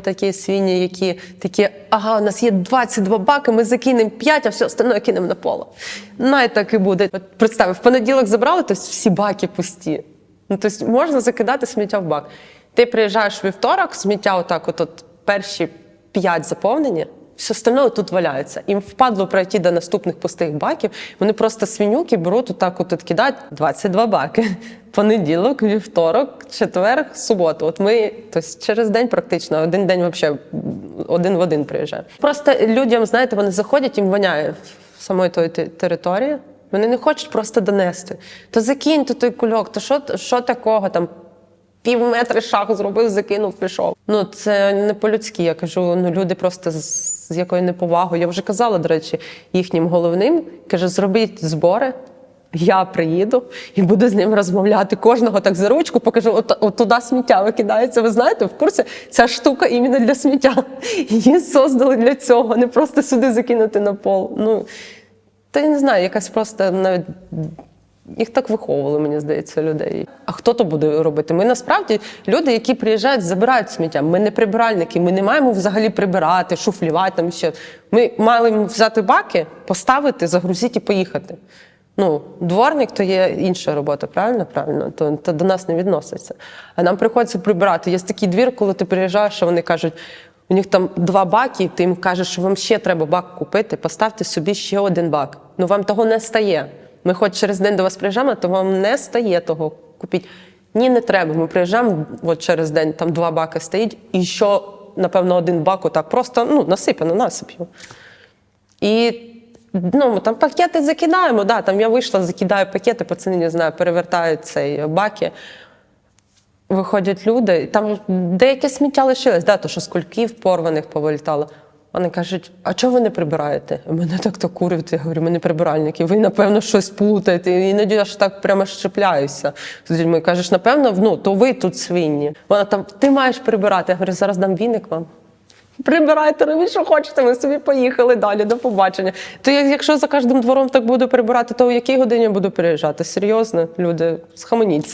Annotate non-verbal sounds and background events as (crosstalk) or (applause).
Такі свині, які такі, ага, у нас є 22 баки, ми закинемо 5, а все остальное кинемо на поле. Най так і буде. От представив, в понеділок забрали, то всі баки пусті. Ну, тобто можна закидати сміття в бак. Ти приїжджаєш у вівторок, сміття отак, от, от перші 5 заповнені, все остальне тут валяється. Їм впадло пройти до наступних пустих баків. Вони просто свинюки беруть отак, от, от кидають 22 баки. (laughs) Понеділок, вівторок, четвер, суботу. От ми тобто, через день практично один день взагалі один в один приїжджаємо. Просто людям, знаєте, вони заходять, їм воняє в самої тої території. Вони не хочуть просто донести. То закинь то той кульок, то що, що такого там? Пів метри шаг зробив, закинув, пішов. Ну це не по-людськи. Я кажу, ну люди просто з, з якою неповагою. Я вже казала, до речі, їхнім головним каже, зробіть збори. Я приїду і буду з ним розмовляти. Кожного так за ручку покажу, от, от туди сміття викидається. Ви знаєте, в курсі ця штука іменно для сміття. Її создали для цього, не просто сюди закинути на пол. Ну та я не знаю, якась просто навіть їх так виховували, мені здається, людей. А хто то буде робити? Ми насправді люди, які приїжджають, забирають сміття. Ми не прибиральники, ми не маємо взагалі прибирати, шуфлювати там ще. Ми маємо взяти баки, поставити, загрузити і поїхати. Ну, дворник то є інша робота, правильно? Правильно, то, то до нас не відноситься. А нам приходиться прибирати. Є такий двір, коли ти приїжджаєш, що вони кажуть. У них там два баки, і ти їм кажеш, що вам ще треба бак купити, поставте собі ще один бак. Ну вам того не стає. Ми хоч через день до вас приїжджаємо, то вам не стає того купіть. Ні, не треба. Ми приїжджаємо, от через день там два баки стоїть, і що, напевно, один бак отак просто ну, насипано, насип'ю. І ну, там пакети закидаємо. Да, там я вийшла, закидаю пакети, пацани, не знаю, перевертають цей баки. Виходять люди, там деяке сміття лишилось, да, то що з порваних повилітало. Вони кажуть, а чого ви не прибираєте? Мене так то курить. Я говорю, ми не прибиральники, ви, напевно, щось плутаєте. І іноді аж так прямо щепляюся з людьми. Кажеш, напевно, ну, то ви тут свинні. Вона там, ти маєш прибирати. Я говорю, зараз дам віник вам. Прибирайте, робіть, що хочете, ми собі поїхали далі, до побачення. То я- якщо за кожним двором так буду прибирати, то у якій годині я буду переїжджати? Серйозно, люди, схаменіться.